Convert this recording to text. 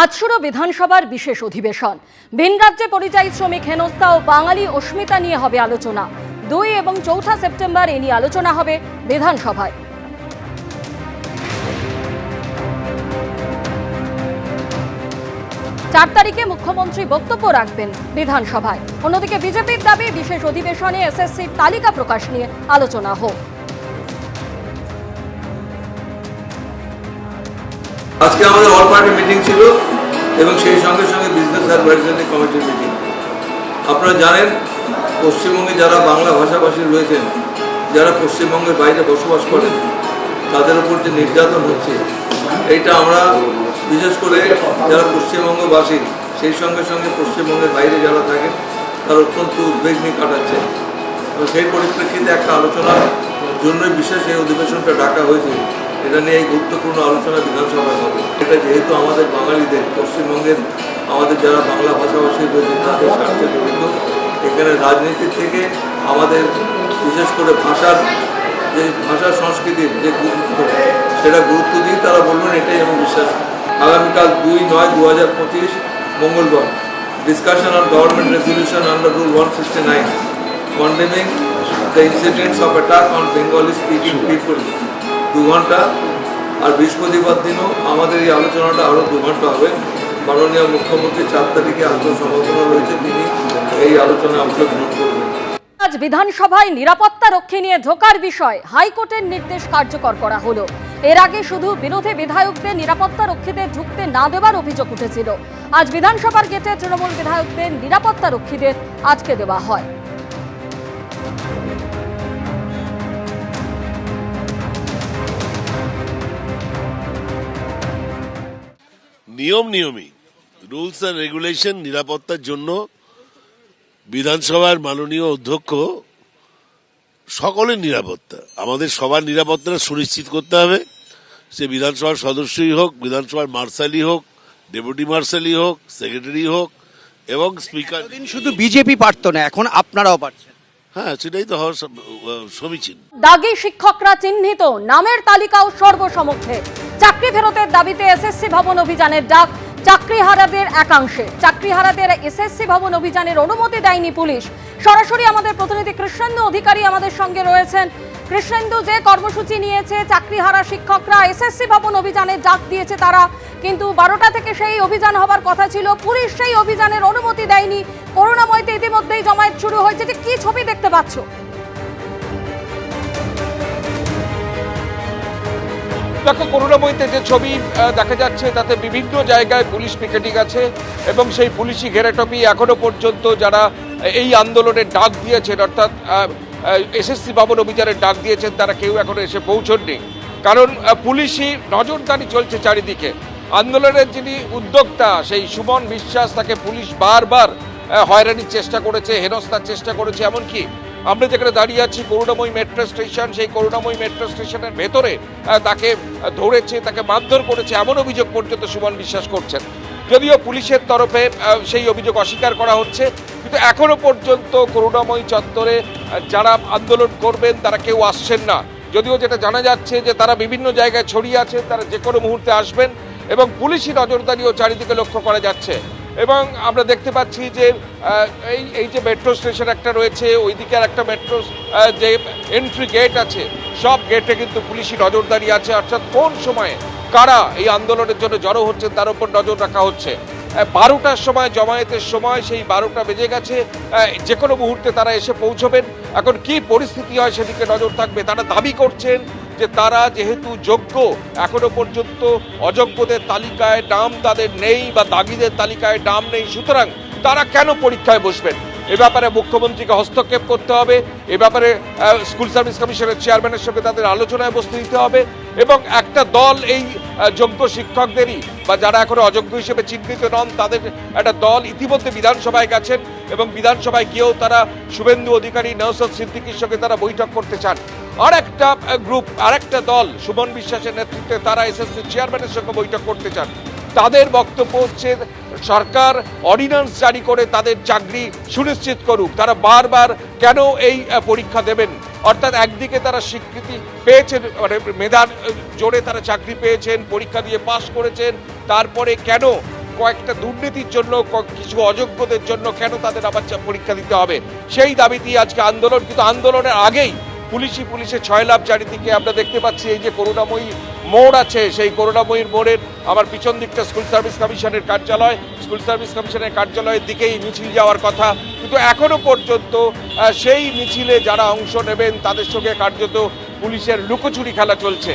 আজ শুরু বিধানসভার বিশেষ অধিবেশন। ভিন রাজ্যে পরিযায়ী শ্রমিক হেনস্থা ও বাঙালি অস্মিতা নিয়ে হবে আলোচনা। দুই এবং চৌঠা সেপ্টেম্বর এ নিয়ে আলোচনা হবে বিধানসভায়। চার তারিখে মুখ্যমন্ত্রী বক্তব্য রাখবেন বিধানসভায়। অন্যদিকে বিজেপির দাবি, বিশেষ অধিবেশনে এসএসসির তালিকা প্রকাশ নিয়ে আলোচনা হোক। আজকে আমাদের অল পার্টি মিটিং ছিল এবং সেই সঙ্গে সঙ্গে বিজনেস অ্যাডভাইজারি কমিটির মিটিং আপনারা জানেন, পশ্চিমবঙ্গে যারা বাংলা ভাষাভাষী রয়েছেন, যারা পশ্চিমবঙ্গের বাইরে বসবাস করেন, তাদের উপর যে নির্যাতন হচ্ছে, এইটা আমরা বিশেষ করে যারা পশ্চিমবঙ্গবাসী, সেই সঙ্গে সঙ্গে পশ্চিমবঙ্গের বাইরে যারা থাকেন, তারা অত্যন্ত উদ্বেগ নিয়ে কাটাচ্ছে সেই পরিপ্রেক্ষিতে একটা আলোচনার জন্যই বিশেষ এই অধিবেশনটা ডাকা হয়েছে। এটা নিয়ে এই গুরুত্বপূর্ণ আলোচনা বিধানসভায় হবে। এটা যেহেতু আমাদের বাঙালিদের, পশ্চিমবঙ্গের আমাদের যারা বাংলা ভাষাভাষী রয়েছে তাদের স্বার্থে জড়িত। এখানে রাজনীতির থেকে আমাদের বিশেষ করে ভাষার যে ভাষা সংস্কৃতির যে গুরুত্ব, সেটা গুরুত্ব দিয়ে তারা বলবেন এটাই আমি বিশ্বাস। আগামীকাল দুই নয় দু হাজার পঁচিশ মঙ্গলবার discussion on government resolution under rule one sixty nine condemning the incidents of attack on Bengali speaking people দু ঘণ্টা, আর বৃহস্পতিবার দিনও আমাদের এই আলোচনাটা আরও দু ঘণ্টা হবে। মাননীয় মুখ্যমন্ত্রী চার তারিখে আত্মসমালোচনা রয়েছে, তিনি এই আলোচনায় অংশগ্রহণ করবেন। আজ বিধানসভায় নিরাপত্তা রক্ষী নিয়ে ঢোকার বিষয়, হাইকোর্টের নির্দেশ কার্যকর করা হলো। এর আগে শুধু বিরোধী বিধায়কদের নিরাপত্তা রক্ষীদের ঢুকতে না দেওয়ার অভিযোগ উঠেছিল। আজ বিধানসভার গেটে তৃণমূল বিধায়কদের নিরাপত্তা রক্ষীদের আজকে দেওয়া হয়। নিয়ম নিয়মই রুলস অ্যান্ড রেগুলেশন নিরাপত্তার জন্য বিধানসভার মাননীয় অধ্যক্ষ সকলের নিরাপত্তা। আমাদের সবার নিরাপত্তাটা সুনিশ্চিত করতে হবে। সে বিধানসভার সদস্যই হোক বিধানসভার মার্শালই হোক ডেপুটি মার্শালই হোক সেক্রেটারি হোক এবং স্পিকার শুধু বিজেপি পারতো না এখন আপনারাও পারছেন। হ্যাঁ সেটাই তো হওয়ার সম- সমীচীন। দাগি শিক্ষকরা চিহ্নিত নামের তালিকাও সর্বসমক্ষে চাকরি ফেরতের দাবিতে এসএসসি ভবন অভিযানের ডাক চাকরিহারাদের একাংশে। চাকরিহারাদের এসএসসি ভবন অভিযানের অনুমতি দেয়নি পুলিশ। সরাসরি আমাদের প্রতিনিধি কৃষ্ণেন্দু অধিকারী আমাদের সঙ্গে রয়েছেন। কৃষ্ণেন্দু, যে কর্মসূচি নিয়েছে, চাকরিহারা শিক্ষকরা এসএসসি ভবন অভিযানের ডাক দিয়েছে তারা, কিন্তু বারোটা থেকে সেই অভিযান হবার কথা ছিল। পুলিশ সেই অভিযানের অনুমতি দেয়নি। করোনাময়তে ইতিমধ্যেই জমায়েত শুরু হয়েছে। যে কি ছবি দেখতে পাচ্ছ? দেখো, করুণাময়ীতে যে ছবি দেখা যাচ্ছে, তাতে বিভিন্ন জায়গায় পুলিশ পিকেটিং আছে এবং সেই পুলিশি ঘেরাটপি এখনও পর্যন্ত যারা এই আন্দোলনের ডাক দিয়েছেন, অর্থাৎ এসএসসি ভবন অভিযানের ডাক দিয়েছেন, তারা কেউ এখনও এসে পৌঁছননি। কারণ পুলিশি নজরদারি চলছে চারিদিকে। আন্দোলনের যিনি উদ্যোক্তা, সেই সুমন বিশ্বাস তাকে পুলিশ বারবার হয়রানির চেষ্টা করেছে, হেনস্থার চেষ্টা করেছে, এমনকি আমরা যেখানে দাঁড়িয়ে আছি, করুণাময়ী মেট্রো স্টেশন সেই করুণাময়ী মেট্রো স্টেশনের ভেতরে তাকে ধরেছে, তাকে মারধর করেছে, এমন অভিযোগ পর্যন্ত সুমন বিশ্বাস করছেন। যদিও পুলিশের তরফে সেই অভিযোগ অস্বীকার করা হচ্ছে, কিন্তু এখনও পর্যন্ত করুণাময়ী চত্বরে যারা আন্দোলন করবেন, তারা কেউ আসছেন না। যদিও যেটা জানা যাচ্ছে যে তারা বিভিন্ন জায়গায় ছড়িয়ে আছেন, তারা যে কোনো মুহূর্তে আসবেন, এবং পুলিশি নজরদারিও চারিদিকে লক্ষ্য করা যাচ্ছে। এবং আমরা দেখতে পাচ্ছি যে এই এই যে মেট্রো স্টেশন একটা রয়েছে, ওইদিকে আর একটা মেট্রো যে এন্ট্রি গেট আছে, সব গেটে কিন্তু পুলিশি নজরদারি আছে। অর্থাৎ কোন সময়ে কারা এই আন্দোলনের জন্য জড়ো হচ্ছে তার উপর নজর রাখা হচ্ছে। বারোটার সময়, জমায়েতের সময় সেই বারোটা বেজে গেছে। যে কোনো মুহূর্তে তারা এসে পৌঁছবেন। এখন কি পরিস্থিতি হয় সেদিকে নজর থাকবে, তারা দাবি করছেন যে তারা যেহেতু যোগ্য, এখনও পর্যন্ত অযোগ্যদের তালিকায় নাম তাদের নেই বা দাগিদের তালিকায় নাম নেই, সুতরাং তারা কেন পরীক্ষায় বসবেন? এ ব্যাপারে মুখ্যমন্ত্রীকে হস্তক্ষেপ করতে হবে, এ ব্যাপারে স্কুল সার্ভিস কমিশনের চেয়ারম্যানের সঙ্গে তাদের আলোচনায় বসতে দিতে হবে এবং একটা দল এই যোগ্য শিক্ষকদেরই বা যারা এখনও অযোগ্য হিসেবে চিহ্নিত নন, তাদের একটা দল ইতিমধ্যে বিধানসভায় গেছেন এবং বিধানসভায় গিয়েও তারা শুভেন্দু অধিকারী নৌসদ সিদ্দিকির সঙ্গে তারা বৈঠক করতে চান। আর একটা গ্রুপ আর একটা দল, সুমন বিশ্বাসের নেতৃত্বে তারা এসএসসি চেয়ারম্যানের সঙ্গে বৈঠক করতে চান। তাদের বক্তব্য হচ্ছে, সরকার অর্ডিন্যান্স জারি করে তাদের চাকরি সুনিশ্চিত করুক। তারা বারবার কেন এই পরীক্ষা দেবেন? অর্থাৎ একদিকে তারা স্বীকৃতি পেয়েছেন মানে মেধার জোরে তারা চাকরি পেয়েছেন, পরীক্ষা দিয়ে পাশ করেছেন, তারপরে কেন কয়েকটা দুর্নীতির জন্য কিছু অযোগ্যদের জন্য কেন তাদের আবার পরীক্ষা দিতে হবে? সেই দাবিতেই আজকে আন্দোলন, কিন্তু আন্দোলনের আগেই পুলিশি পুলিশের ছয় লাভ চারিদিকে আমরা দেখতে পাচ্ছি, এই যে করুণাময়ী মোড় আছে, সেই করুণাময়ীর মোড়ের আমার পিছন দিকটা স্কুল সার্ভিস কমিশনের কার্যালয়। স্কুল সার্ভিস কমিশনের কার্যালয়ের দিকেই মিছিল যাওয়ার কথা। কিন্তু এখনও পর্যন্ত সেই মিছিলে যারা অংশ নেবেন, তাদের সঙ্গে কার্যত পুলিশের লুকোচুরি খেলা চলছে।